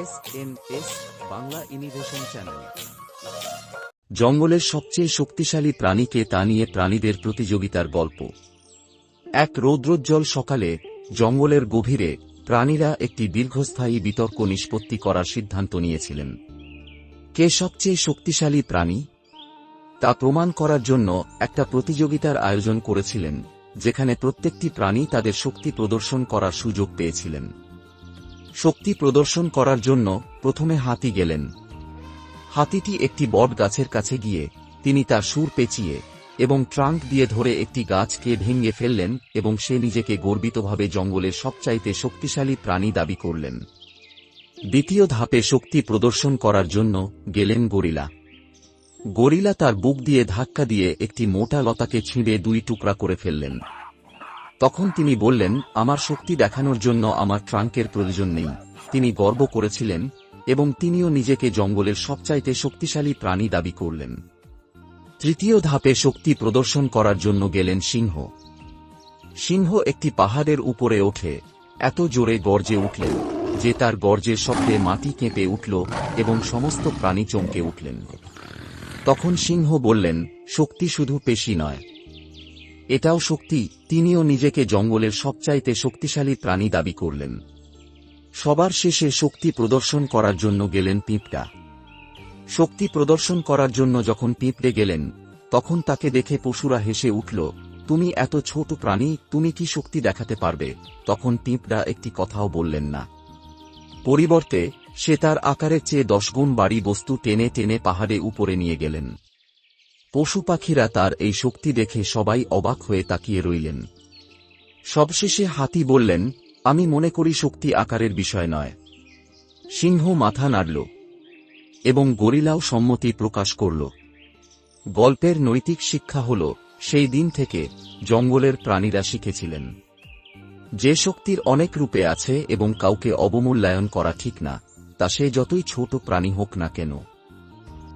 S N S, Bangla innovation channel. জঙ্গলের সবচেয়ে শক্তিশালী প্রাণীকে তা নিয়ে প্রাণীদের প্রতিযোগিতার গল্প। এক রৌদ্রোজ্জ্বল সকালে জঙ্গলের গভীরে প্রাণীরা একটি দীর্ঘস্থায়ী বিতর্ক নিষ্পত্তি করার সিদ্ধান্ত নিয়েছিলেন। কে সবচেয়ে শক্তিশালী প্রাণী? তা প্রমাণ করার জন্য একটা প্রতিযোগিতার আয়োজন করেছিলেন, যেখানে প্রত্যেকটি প্রাণী তাদের শক্তি প্রদর্শন করার সুযোগ পেয়েছিলেন। শক্তি প্রদর্শন করার জন্য প্রথমে হাতি গেলেন। হাতিটি একটি বট গাছের কাছে গিয়ে তিনি তার সুর পেঁচিয়ে এবং ট্রাঙ্ক দিয়ে ধরে একটি গাছকে ভেঙে ফেললেন এবং সে নিজেকে গর্বিতভাবে জঙ্গলের সবচাইতে শক্তিশালী প্রাণী দাবি করলেন। দ্বিতীয় ধাপে শক্তি প্রদর্শন করার জন্য গেলেন গরিলা। গরিলা তার বুক দিয়ে ধাক্কা দিয়ে একটি মোটা লতাকে ছিঁড়ে দুই টুকরা করে ফেললেন। তখন তিনি বললেন, আমার শক্তি দেখানোর জন্য আমার ট্রাঙ্কের প্রয়োজন নেই। তিনি গর্ব করেছিলেন এবং তিনিও নিজেকে জঙ্গলের সবচাইতে শক্তিশালী প্রাণী দাবি করলেন। তৃতীয় ধাপে শক্তি প্রদর্শন করার জন্য গেলেন সিংহ। সিংহ একটি পাহাড়ের উপরে ওঠে, এত জোরে গর্জে উঠলেন যে তার গর্জের শব্দে মাটি কেঁপে উঠল এবং সমস্ত প্রাণী চমকে উঠলেন। তখন সিংহ বললেন, শক্তি শুধু পেশি নয় এটাও শক্তি, তিনিও নিজেকে জঙ্গলের সবচাইতে শক্তিশালী প্রাণী দাবি করলেন। সবার শেষে শক্তি প্রদর্শন করার জন্য গেলেন পিঁপড়া। শক্তি প্রদর্শন করার জন্য যখন পিঁপড়ে গেলেন, তখন তাকে দেখে পশুরা হেসে উঠল, তুমি এত ছোট প্রাণী, তুমি কি শক্তি দেখাতে পারবে? তখন পিঁপড়া একটি কথাও বললেন না। পরিবর্তে, সে তার আকারের চেয়ে দশগুণ বাড়ি বস্তু টেনে টেনে পাহাড়ে উপরে নিয়ে গেলেন। পশু পাখিরা তার এই শক্তি দেখে সবাই অবাক হয়ে তাকিয়ে রইলেন। সবশেষে হাতি বললেন, আমি মনে করি শক্তি আকারের বিষয় নয়। সিংহ মাথা নাড়ল এবং গরিলাও সম্মতি প্রকাশ করল। গল্পের নৈতিক শিক্ষা হল, সেই দিন থেকে জঙ্গলের প্রাণীরা শিখেছিলেন। যে শক্তির অনেক রূপে আছে এবং কাউকে অবমূল্যায়ন করা ঠিক না, তা সে যতই ছোট প্রাণী হোক না কেন।